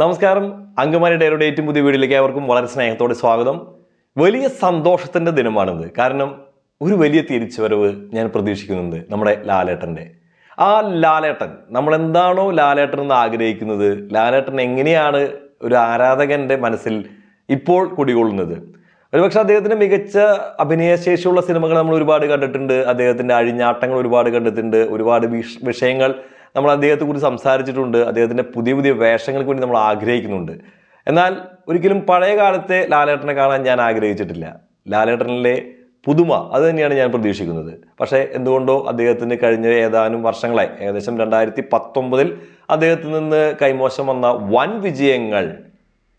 നമസ്കാരം. അങ്കമാലി ഡയറിയുടെ ഏറ്റവും പുതിയ വീഡിയോയിലേക്ക് അവർക്കും വളരെ സ്നേഹത്തോടെ സ്വാഗതം. വലിയ സന്തോഷത്തിന്റെ ദിനമാണിത്. കാരണം ഒരു വലിയ തിരിച്ചുവരവ് ഞാൻ പ്രതീക്ഷിക്കുന്നുണ്ട് നമ്മുടെ ലാലേട്ടന്റെ ആ ലാലേട്ടൻ നമ്മൾ എന്താണോ ലാലേട്ടൻ എന്ന് ആഗ്രഹിക്കുന്നത് ലാലേട്ടൻ എങ്ങനെയാണ് ഒരു ആരാധകന്റെ മനസ്സിൽ ഇപ്പോൾ കുടികൊള്ളുന്നത്? ഒരുപക്ഷെ അദ്ദേഹത്തിന്റെ മികച്ച അഭിനയശേഷിയുള്ള സിനിമകൾ നമ്മൾ ഒരുപാട് കണ്ടിട്ടുണ്ട്. അദ്ദേഹത്തിന്റെ അഴിഞ്ഞാട്ടങ്ങൾ ഒരുപാട് കണ്ടിട്ടുണ്ട്. ഒരുപാട് വിഷയങ്ങൾ നമ്മൾ അദ്ദേഹത്തെ കുറിച്ച് സംസാരിച്ചിട്ടുണ്ട്. അദ്ദേഹത്തിന്റെ പുതിയ പുതിയ വേഷങ്ങൾക്ക് വേണ്ടി നമ്മൾ ആഗ്രഹിക്കുന്നുണ്ട്. എന്നാൽ ഒരിക്കലും പഴയ കാലത്തെ ലാലേട്ടനെ കാണാൻ ഞാൻ ആഗ്രഹിച്ചിട്ടില്ല. ലാലേട്ടനിലെ പുതുമ അത് തന്നെയാണ് ഞാൻ പ്രതീക്ഷിക്കുന്നത്. പക്ഷേ എന്തുകൊണ്ടോ അദ്ദേഹത്തിന് കഴിഞ്ഞ ഏതാനും വർഷങ്ങളായി ഏകദേശം രണ്ടായിരത്തി പത്തൊമ്പതിൽ അദ്ദേഹത്തിൽ നിന്ന് കൈമോശം വന്ന വൻ വിജയങ്ങൾ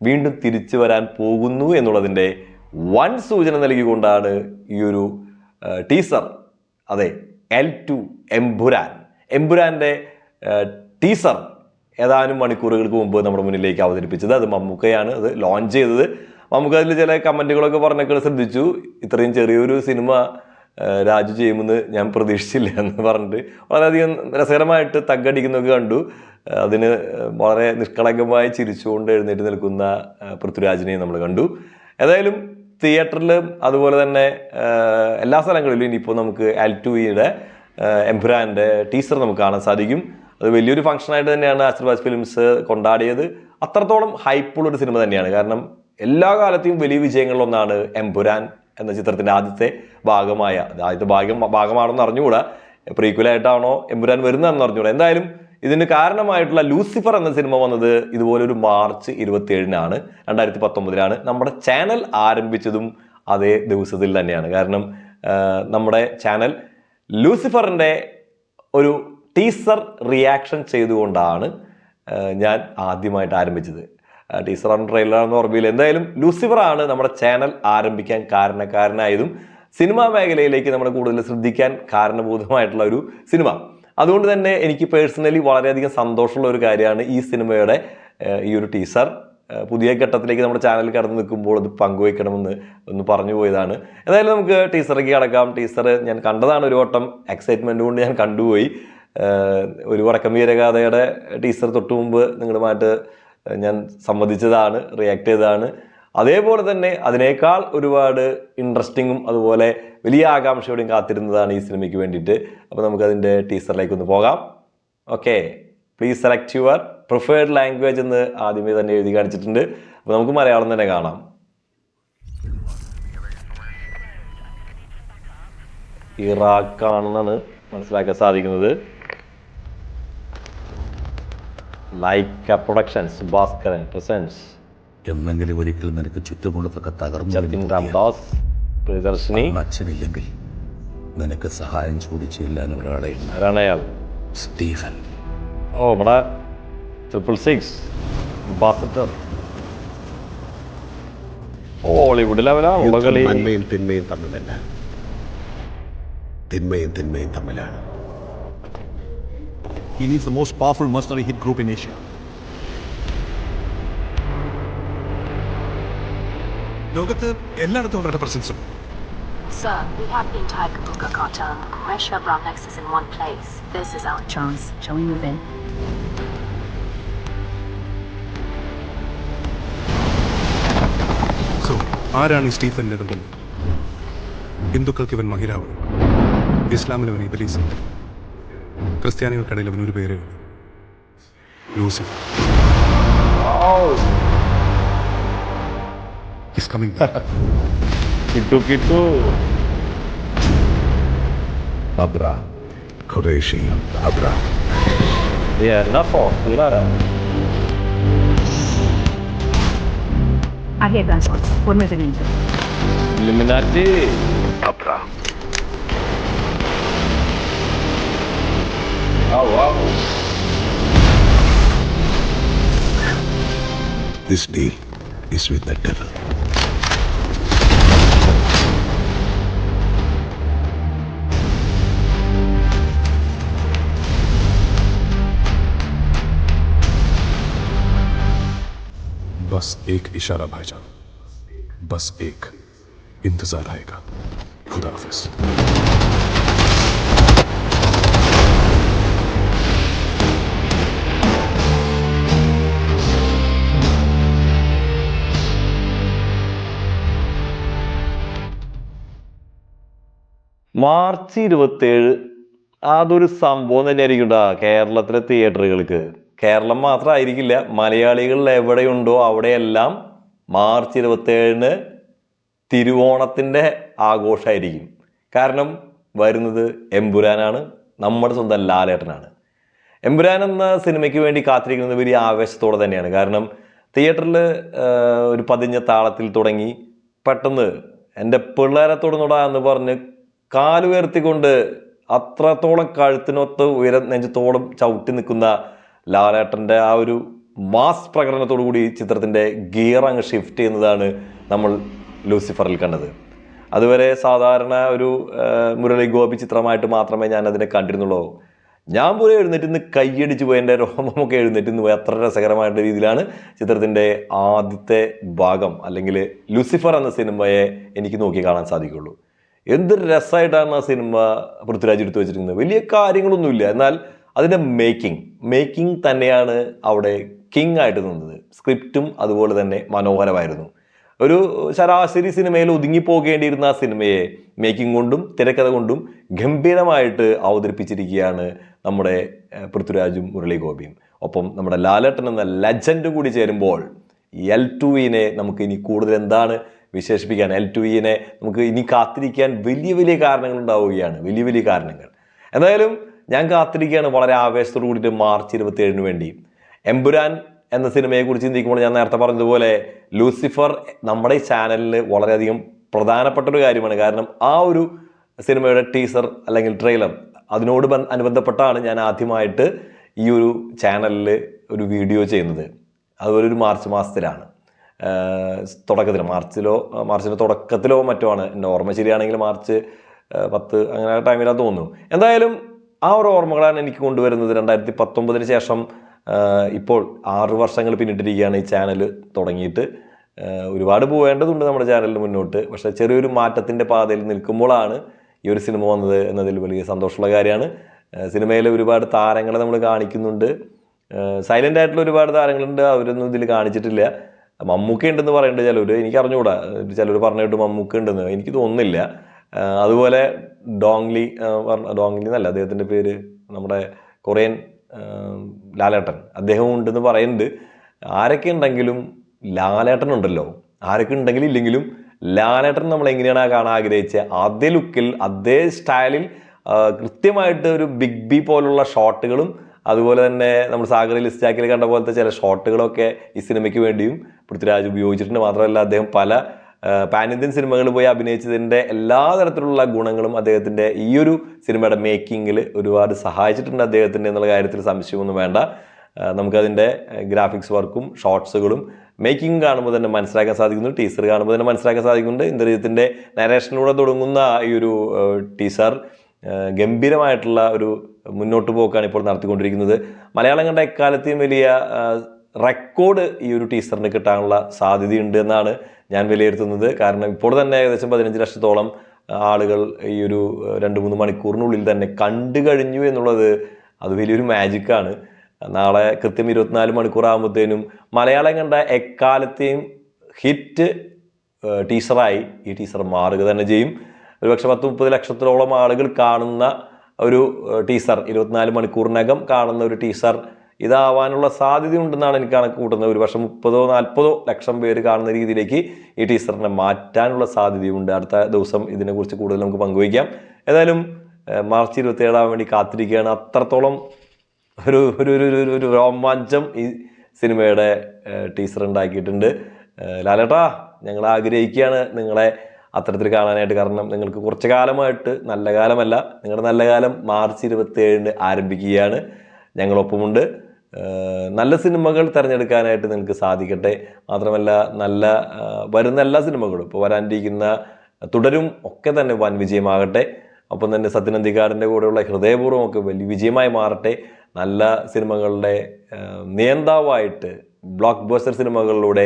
വീണ്ടും തിരിച്ചു വരാൻ പോകുന്നു എന്നുള്ളതിന്റെ വൻ സൂചന നൽകിക്കൊണ്ടാണ് ഈ ഒരു ടീസർ അതെ എൽ ടു എംപുരാൻ എംബുരാന്റെ ടീസർ ഏതാനും മണിക്കൂറുകൾക്ക് മുമ്പ് നമ്മുടെ മുന്നിലേക്ക് അവതരിപ്പിച്ചത് അത് മമ്മൂക്കയാണ്. അത് ലോഞ്ച് ചെയ്തത്. മമ്മൂക്ക അതിൽ ചില കമന്റുകളൊക്കെ പറഞ്ഞൊക്കെ ശ്രദ്ധിച്ചു. ഇത്രയും ചെറിയൊരു സിനിമ രാജു ചെയ്യുമെന്ന് ഞാൻ പ്രതീക്ഷിച്ചില്ല എന്ന് പറഞ്ഞിട്ട് വളരെയധികം രസകരമായിട്ട് തగ్గടിക്കുന്നൊക്കെ കണ്ടു. അതിന് വളരെ നിഷ്കളങ്കമായി ചിരിച്ചുകൊണ്ട് എഴുന്നേറ്റ് നിൽക്കുന്ന പൃഥ്വിരാജിനെ നമ്മൾ കണ്ടു. ഏതായാലും തിയേറ്ററിലും അതുപോലെ തന്നെ എല്ലാ സ്ഥലങ്ങളിലും ഇനിയിപ്പോൾ നമുക്ക് എൽ ടു ഇയുടെ എംപുരാന്റെ ടീസർ നമുക്ക് കാണാൻ സാധിക്കും. അത് വലിയൊരു ഫംഗ്ഷനായിട്ട് തന്നെയാണ് ആശീർവാദ് ഫിലിംസ് കൊണ്ടാടിയത്. അത്രത്തോളം ഹൈപ്പുള്ള ഒരു സിനിമ തന്നെയാണ്. കാരണം എല്ലാ കാലത്തെയും വലിയ വിജയങ്ങളിലൊന്നാണ് എംപുരാൻ എന്ന ചിത്രത്തിന്റെ ആദ്യത്തെ ഭാഗമായ ആദ്യത്തെ ഭാഗം ഭാഗമാണെന്ന് അറിഞ്ഞുകൂടാ. പ്രീക്വലായിട്ടാണോ എംപുരാൻ വരുന്നതെന്ന് അറിഞ്ഞുകൂടാ. എന്തായാലും ഇതിന് കാരണമായിട്ടുള്ള ലൂസിഫർ എന്ന സിനിമ വന്നത് ഇതുപോലെ ഒരു മാർച്ച് ഇരുപത്തി ഏഴിനാണ് രണ്ടായിരത്തി പത്തൊമ്പതിലാണ് നമ്മുടെ ചാനൽ ആരംഭിച്ചതും അതേ ദിവസത്തിൽ തന്നെയാണ്. കാരണം നമ്മുടെ ചാനൽ ലൂസിഫറിന്റെ ഒരു ടീസർ റിയാക്ഷൻ ചെയ്തുകൊണ്ടാണ് ഞാൻ ആദ്യമായിട്ട് ആരംഭിച്ചത്. ടീസർ ടീസറാണ് ട്രെയിലറാണെന്ന് ഓർമ്മയില്ല. എന്തായാലും ലൂസിഫറാണ് നമ്മുടെ ചാനൽ ആരംഭിക്കാൻ കാരണക്കാരനായതും സിനിമാ മേഖലയിലേക്ക് നമ്മൾ കൂടുതൽ ശ്രദ്ധിക്കാൻ കാരണഭൂതമായിട്ടുള്ള ഒരു സിനിമ. അതുകൊണ്ട് തന്നെ എനിക്ക് പേഴ്സണലി വളരെയധികം സന്തോഷമുള്ള ഒരു കാര്യമാണ് ഈ സിനിമയുടെ ഈ ഒരു ടീസർ. പുതിയ ഘട്ടത്തിലേക്ക് നമ്മുടെ ചാനൽ കടന്നു നിൽക്കുമ്പോൾ അത് പങ്കുവയ്ക്കണമെന്ന് ഒന്ന് പറഞ്ഞു പോയതാണ്. എന്തായാലും നമുക്ക് ടീസറിലേക്ക് കടക്കാം. ടീസർ ഞാൻ കണ്ടതാണ് ഒരു വട്ടം. എക്സൈറ്റ്മെന്റ് കൊണ്ട് ഞാൻ കണ്ടുപോയി. ഒരു വടക്കം വീരഗാഥയുടെ ടീസർ തൊട്ട് മുമ്പ് നിങ്ങളുമായിട്ട് ഞാൻ സംവദിച്ചതാണ് റിയാക്ട് ചെയ്തതാണ്. അതേപോലെ തന്നെ അതിനേക്കാൾ ഒരുപാട് ഇൻട്രസ്റ്റിങ്ങും അതുപോലെ വലിയ ആകാംക്ഷയോടെയും കാത്തിരുന്നതാണ് ഈ സിനിമയ്ക്ക് വേണ്ടിയിട്ട്. അപ്പോൾ നമുക്കതിന്റെ ടീസറിലേക്ക് ഒന്ന് പോകാം. Okay please select your preferred language എന്ന് ആദ്യമേ തന്നെ എഴുതി കാണിച്ചിട്ടുണ്ട്. അപ്പോൾ നമുക്ക് മലയാളം തന്നെ കാണാം. ഇറാഖാണെന്നാണ് മനസ്സിലാക്കാൻ സാധിക്കുന്നത്. ലൈക്ക പ്രൊഡക്ഷൻസ് ഭാസ്കരൻ പ്രസൻസ് എന്നെങ്കിലും ഒരിക്കൽ നിനക്ക് ചുറ്റുമുള്ളതൊക്കെ തകർന്നു ദാസ് പ്രിയദർശിനി അച്ഛനില്ലെങ്കിൽ നിനക്ക് സഹായം ചോദിച്ചില്ലാൻ ഒരാളെ ആരാണ് അയാൾ സ്റ്റീഫൻ. ഓ നമ്മുടെ ട്രിപ്പിൾ സിക്സ് അംബാസഡർ ഹോളിവുഡ് ലെവലാണ് ഉള്ള കളി നന്മയും തിന്മയും തമ്മിലല്ല. തിന്മയും തിന്മയും തമ്മിലാണ്. He leads the most powerful mercenary hit group in Asia. ലോകത്ത് എല്ലായിടത്തും അവരുടെ പ്രസൻസും Sir, we have the entire Kabuka cartel and the Quraysh Brown Nexus in one place. This is our chance. Shall we move in? So ആരാണ് ഈ Stephen നെടുങ്കൽ ഹിന്ദുക്കൾക്ക് ഇവൻ മഹിരാവ് ഇസ്ലാമിൽ അവൻ ഇബലീസ് ക്രിസ്ത്യാനികൾക്കിടയിൽ അവൻ ഒരു പേര് ലൂസിഫർ He's coming back. കിട്ടു കിട്ടു അബ്ര ഖുറേഷി അബ്ര എന്നാ ഫോർട്ടിലാണ് I hear gunshots. One minute. Oh, wow. This deal is with the devil. बस एक इशारा भाईजान बस एक इंतज़ार आएगा खुदा हाफिज മാർച്ച് ഇരുപത്തേഴ് അതൊരു സംഭവം തന്നെയായിരിക്കും കേട്ടോ കേരളത്തിലെ തിയേറ്ററുകൾക്ക് കേരളം മാത്രമായിരിക്കില്ല. മലയാളികൾ എവിടെയുണ്ടോ അവിടെയെല്ലാം മാർച്ച് ഇരുപത്തേഴിന് തിരുവോണത്തിന്റെ ആഘോഷമായിരിക്കും. കാരണം വരുന്നത് എമ്പുരാനാണ്. നമ്മുടെ സ്വന്തം ലാലേട്ടനാണ്. എമ്പുരാൻ എന്ന സിനിമയ്ക്ക് വേണ്ടി കാത്തിരിക്കുന്നത് വലിയ ആവേശത്തോടെ തന്നെയാണ്. കാരണം തിയേറ്ററിൽ ഒരു പതിഞ്ഞ താളത്തിൽ തുടങ്ങി പെട്ടെന്ന് എന്റെ പിള്ളേരെ തൊടുന്നുടാ എന്ന് പറഞ്ഞ് കാലുയർത്തിക്കൊണ്ട് അത്രത്തോളം കഴുത്തിനൊത്ത് ഉയരം നെഞ്ചത്തോളം ചവിട്ടി നിൽക്കുന്ന ലാലേട്ടന്റെ ആ ഒരു മാസ് പ്രകടനത്തോടു കൂടി ചിത്രത്തിന്റെ ഗിയർ അങ്ങ് ഷിഫ്റ്റ് ചെയ്യുന്നതാണ് നമ്മൾ ലൂസിഫറിൽ കണ്ടത്. അതുവരെ സാധാരണ ഒരു മുരളി ഗോപി ചിത്രമായിട്ട് മാത്രമേ ഞാൻ അതിനെ കണ്ടിരുന്നുള്ളൂ. ഞാൻ പോലും എഴുന്നേറ്റ് നിന്ന് കൈയടിച്ച് പോയി എന്റെ രോമമൊക്കെ എഴുന്നേറ്റ് നിന്ന് പോയി. അത്ര രസകരമായിട്ടുള്ള രീതിയിലാണ് ചിത്രത്തിന്റെ ആദ്യത്തെ ഭാഗം അല്ലെങ്കിൽ ലൂസിഫർ എന്ന സിനിമയെ എനിക്ക് നോക്കി കാണാൻ സാധിക്കുള്ളൂ. എന്ത് രസമായിട്ടാണ് ആ സിനിമ പൃഥ്വിരാജ് എടുത്തു വെച്ചിരിക്കുന്നത്? വലിയ കാര്യങ്ങളൊന്നുമില്ല. എന്നാൽ അതിന്റെ മേക്കിംഗ് മേക്കിംഗ് തന്നെയാണ് അവിടെ കിങ് ആയിട്ട് നിന്നത്. സ്ക്രിപ്റ്റും അതുപോലെ തന്നെ മനോഹരമായിരുന്നു. ഒരു ശരാശരി സിനിമയിൽ ഒതുങ്ങിപ്പോകേണ്ടിയിരുന്ന ആ സിനിമയെ മേക്കിംഗ് കൊണ്ടും തിരക്കഥ കൊണ്ടും ഗംഭീരമായിട്ട് അവതരിപ്പിച്ചിരിക്കുകയാണ് നമ്മുടെ പൃഥ്വിരാജും മുരളി ഗോപിയും ഒപ്പം നമ്മുടെ ലാലേട്ടൻ എന്ന ലെജൻഡ് കൂടി ചേരുമ്പോൾ എൽ ടുവിനെ ഇനെ നമുക്ക് ഇനി കൂടുതൽ എന്താണ് വിശേഷിപ്പിക്കാൻ എൽ ടു ഇനെ നമുക്ക് ഇനി കാത്തിരിക്കാൻ വലിയ വലിയ കാരണങ്ങൾ ഉണ്ടാവുകയാണ് വലിയ വലിയ കാരണങ്ങൾ. എന്തായാലും ഞാൻ കാത്തിരിക്കുകയാണ് വളരെ ആവേശത്തോടു കൂടിയിട്ട് മാർച്ച് ഇരുപത്തിയേഴിന് വേണ്ടി. എമ്പുരാൻ എന്ന സിനിമയെക്കുറിച്ച് ചിന്തിക്കുമ്പോൾ ഞാൻ നേരത്തെ പറഞ്ഞതുപോലെ ലൂസിഫർ നമ്മുടെ ചാനലിൽ വളരെയധികം പ്രധാനപ്പെട്ട ഒരു കാര്യമാണ്. കാരണം ആ ഒരു സിനിമയുടെ ടീസർ അല്ലെങ്കിൽ ട്രെയിലർ അതിനോട് ബന്ധ- അനുബന്ധപ്പെട്ടാണ് ഞാൻ ആദ്യമായിട്ട് ഈ ഒരു ചാനലിൽ ഒരു വീഡിയോ ചെയ്യുന്നത്. അതുപോലെ ഒരു മാർച്ച് മാസത്തിലാണ്. തുടക്കത്തിൽ മാർച്ചിലോ മാർച്ചിന്റെ തുടക്കത്തിലോ മറ്റോ ആണ്. എന്റെ ഓർമ്മ ശരിയാണെങ്കിൽ മാർച്ച് പത്ത് അങ്ങനെ ടൈമിലാണ് തോന്നുന്നു. എന്തായാലും ആ ഒരു ഓർമ്മകളാണ് എനിക്ക് കൊണ്ടുവരുന്നത്. രണ്ടായിരത്തി പത്തൊമ്പതിന് ശേഷം ഇപ്പോൾ ആറ് വർഷങ്ങൾ പിന്നിട്ടിരിക്കുകയാണ് ഈ ചാനൽ തുടങ്ങിയിട്ട്. ഒരുപാട് പോവേണ്ടതുണ്ട് നമ്മുടെ ചാനലിന് മുന്നോട്ട്. പക്ഷേ ചെറിയൊരു മാറ്റത്തിന്റെ പാതയിൽ നിൽക്കുമ്പോഴാണ് ഈ ഒരു സിനിമ വന്നത് എന്നതിൽ വലിയ സന്തോഷമുള്ള കാര്യമാണ്. സിനിമയിൽ ഒരുപാട് താരങ്ങളെ നമ്മൾ കാണിക്കുന്നുണ്ട്. സൈലന്റ് ആയിട്ടുള്ള ഒരുപാട് താരങ്ങളുണ്ട്. അവരൊന്നും ഇതിൽ കാണിച്ചിട്ടില്ല. മമ്മൂക്ക ഉണ്ടെന്ന് പറയേണ്ടത് ചിലർ എനിക്ക് അറിഞ്ഞുകൂടാ ചിലർ പറഞ്ഞിട്ട് മമ്മൂക്ക ഉണ്ടെന്ന് എനിക്ക് തോന്നുന്നില്ല. അതുപോലെ ഡോങ്ലി ഡോങ്ലി എന്നല്ല അദ്ദേഹത്തിന്റെ പേര് നമ്മുടെ കൊറിയൻ ലാലേട്ടൻ. അദ്ദേഹം ഉണ്ടെന്ന് പറയുന്നുണ്ട്. ആരൊക്കെ ഉണ്ടെങ്കിലും ലാലേട്ടൻ ഉണ്ടല്ലോ ആരൊക്കെ ഉണ്ടെങ്കിലും ഇല്ലെങ്കിലും ലാലേട്ടൻ നമ്മൾ എങ്ങനെയാണ് കാണാൻ ആഗ്രഹിച്ചത് അതേ ലുക്കിൽ അതേ സ്റ്റൈലിൽ കൃത്യമായിട്ട് ഒരു ബിഗ് ബി പോലുള്ള ഷോട്ടുകളും അതുപോലെ തന്നെ നമ്മൾ സാഗർ ലിസ്റ്റാക്കിൽ കണ്ട പോലത്തെ ചില ഷോട്ടുകളൊക്കെ ഈ സിനിമയ്ക്ക് വേണ്ടിയും പൃഥ്വിരാജ് ഉപയോഗിച്ചിട്ടുണ്ട്. മാത്രമല്ല അദ്ദേഹം പല പാൻ ഇന്ത്യൻ സിനിമകളിൽ പോയി അഭിനയിച്ചതിന്റെ എല്ലാ തരത്തിലുള്ള ഗുണങ്ങളും അദ്ദേഹത്തിന്റെ ഈ ഒരു സിനിമയുടെ മേക്കിങ്ങിൽ ഒരുപാട് സഹായിച്ചിട്ടുണ്ട് അദ്ദേഹത്തിന്റെ എന്നുള്ള കാര്യത്തിൽ സംശയമൊന്നും വേണ്ട. നമുക്കതിന്റെ ഗ്രാഫിക്സ് വർക്കും ഷോർട്സുകളും മേക്കിംഗ് കാണുമ്പോൾ തന്നെ മനസ്സിലാക്കാൻ സാധിക്കുന്നു. ടീസർ കാണുമ്പോൾ തന്നെ മനസ്സിലാക്കാൻ സാധിക്കുന്നുണ്ട്. ഇന്ദ്രജിത്തിന്റെ നരേഷനിലൂടെ തുടങ്ങുന്ന ഈ ഒരു ടീസർ ഗംഭീരമായിട്ടുള്ള ഒരു മുന്നോട്ട് പോക്കാണ് ഇപ്പോൾ നടത്തിക്കൊണ്ടിരിക്കുന്നത്. മലയാളം കണ്ട എക്കാലത്തെയും വലിയ റെക്കോർഡ് ഈ ഒരു ടീസറിന് കിട്ടാനുള്ള സാധ്യതയുണ്ട് എന്നാണ് ഞാൻ വിലയിരുത്തുന്നത്. കാരണം ഇപ്പോൾ തന്നെ ഏകദേശം പതിനഞ്ച് ലക്ഷത്തോളം ആളുകൾ ഈ ഒരു രണ്ട് മൂന്ന് മണിക്കൂറിനുള്ളിൽ തന്നെ കണ്ടു കഴിഞ്ഞു എന്നുള്ളത് അത് വലിയൊരു മാജിക്കാണ് നാളെ കൃത്യം ഇരുപത്തിനാല് മണിക്കൂർ ആകുമ്പോഴത്തേനും മലയാളം കണ്ട എക്കാലത്തെയും ഹിറ്റ് ടീച്ചറായി ഈ ടീസർ മാറുക തന്നെ ചെയ്യും. ഒരുപക്ഷെ പത്ത് മുപ്പത് ലക്ഷത്തോളം ആളുകൾ കാണുന്ന ഒരു ടീസർ ഇരുപത്തിനാല് മണിക്കൂറിനകം കാണുന്ന ഒരു ടീസർ ഇതാവാനുള്ള സാധ്യതയുണ്ടെന്നാണ് എനിക്ക് കണക്ക് കൂട്ടുന്നത്. ഒരു വർഷം മുപ്പതോ നാൽപ്പതോ ലക്ഷം പേര് കാണുന്ന രീതിയിലേക്ക് ഈ ടീസറിനെ മാറ്റാനുള്ള സാധ്യതയുണ്ട്. അടുത്ത ദിവസം ഇതിനെക്കുറിച്ച് കൂടുതൽ നമുക്ക് പങ്കുവയ്ക്കാം. ഏതായാലും മാർച്ച് ഇരുപത്തി ഏഴാൻ വേണ്ടി കാത്തിരിക്കുകയാണ്. അത്രത്തോളം ഒരു ഒരു ഒരു ഒരു- ഒരു രോമാഞ്ചം ഈ സിനിമയുടെ ടീസർ ഉണ്ടാക്കിയിട്ടുണ്ട്. ലാലേട്ടാ ഞങ്ങൾ ആഗ്രഹിക്കുകയാണ് നിങ്ങളെ അത്തരത്തിൽ കാണാനായിട്ട് കാരണം നിങ്ങൾക്ക് കുറച്ച് കാലമായിട്ട് നല്ല കാലമല്ല. നിങ്ങളുടെ നല്ല കാലം മാർച്ച് ഇരുപത്തി ഏഴിന് ആരംഭിക്കുകയാണ്. ഞങ്ങളൊപ്പമുണ്ട്. നല്ല സിനിമകൾ തിരഞ്ഞെടുക്കാനായിട്ട് നിങ്ങൾക്ക് സാധിക്കട്ടെ. മാത്രമല്ല നല്ല വരുന്ന എല്ലാ സിനിമകളും ഇപ്പോൾ വരാനിരിക്കുന്ന തുടരും ഒക്കെ തന്നെ വൻ വിജയമാകട്ടെ. ഒപ്പം തന്നെ സത്യനന്ദിക്കാടിന്റെ കൂടെയുള്ള ഹൃദയപൂർവം ഒക്കെ വലിയ വിജയമായി മാറട്ടെ. നല്ല സിനിമകളുടെ നേന്താവായിട്ട് ബ്ലോക്ക് ബസ്റ്റർ സിനിമകളിലൂടെ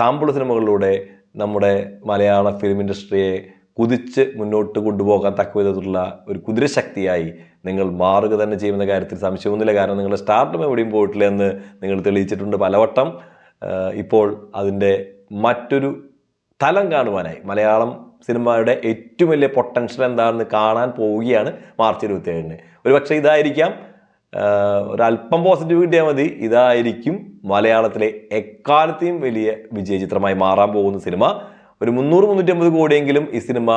കാമ്പുള്ള സിനിമകളിലൂടെ നമ്മുടെ മലയാള ഫിലിം ഇൻഡസ്ട്രിയെ കുതിച്ച് മുന്നോട്ട് കൊണ്ടുപോകാൻ തക്ക വിധത്തിലുള്ള ഒരു കുതിരശക്തിയായി നിങ്ങൾ മാറുക തന്നെ ചെയ്യുന്ന കാര്യത്തിൽ സംശയമൊന്നുമില്ല. കാരണം നിങ്ങളുടെ സ്റ്റാർട്ടും എവിടെയും പോയിട്ടില്ല എന്ന് നിങ്ങൾ തെളിയിച്ചിട്ടുണ്ട് പലവട്ടം. ഇപ്പോൾ അതിന്റെ മറ്റൊരു തലം കാണുവാനായി. മലയാളം സിനിമയുടെ ഏറ്റവും വലിയ പൊട്ടൻഷ്യൽ എന്താണെന്ന് കാണാൻ പോവുകയാണ് മാർച്ച് ഇരുപത്തി ഏഴിന് ഒരു പക്ഷേ ഇതായിരിക്കാം ഒരല്പം പോസിറ്റീവ് കിട്ടിയാൽ മതി. ഇതായിരിക്കും മലയാളത്തിലെ എക്കാലത്തെയും വലിയ വിജയ ചിത്രമായി മാറാൻ പോകുന്ന സിനിമ. ഒരു മുന്നൂറ് മുന്നൂറ്റി അമ്പത് കോടിയെങ്കിലും ഈ സിനിമ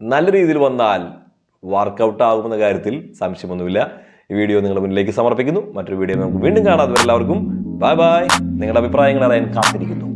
നല്ല രീതിയിൽ വന്നാൽ വർക്കൗട്ട് ആകുമെന്ന കാര്യത്തിൽ സംശയമൊന്നുമില്ല. ഈ വീഡിയോ നിങ്ങളുടെ മുന്നിലേക്ക് സമർപ്പിക്കുന്നു. മറ്റൊരു വീഡിയോ നമുക്ക് വീണ്ടും കാണാതെ എല്ലാവർക്കും ബൈ ബൈ നിങ്ങളുടെ അഭിപ്രായങ്ങൾ അറിയാൻ കാത്തിരിക്കുന്നു.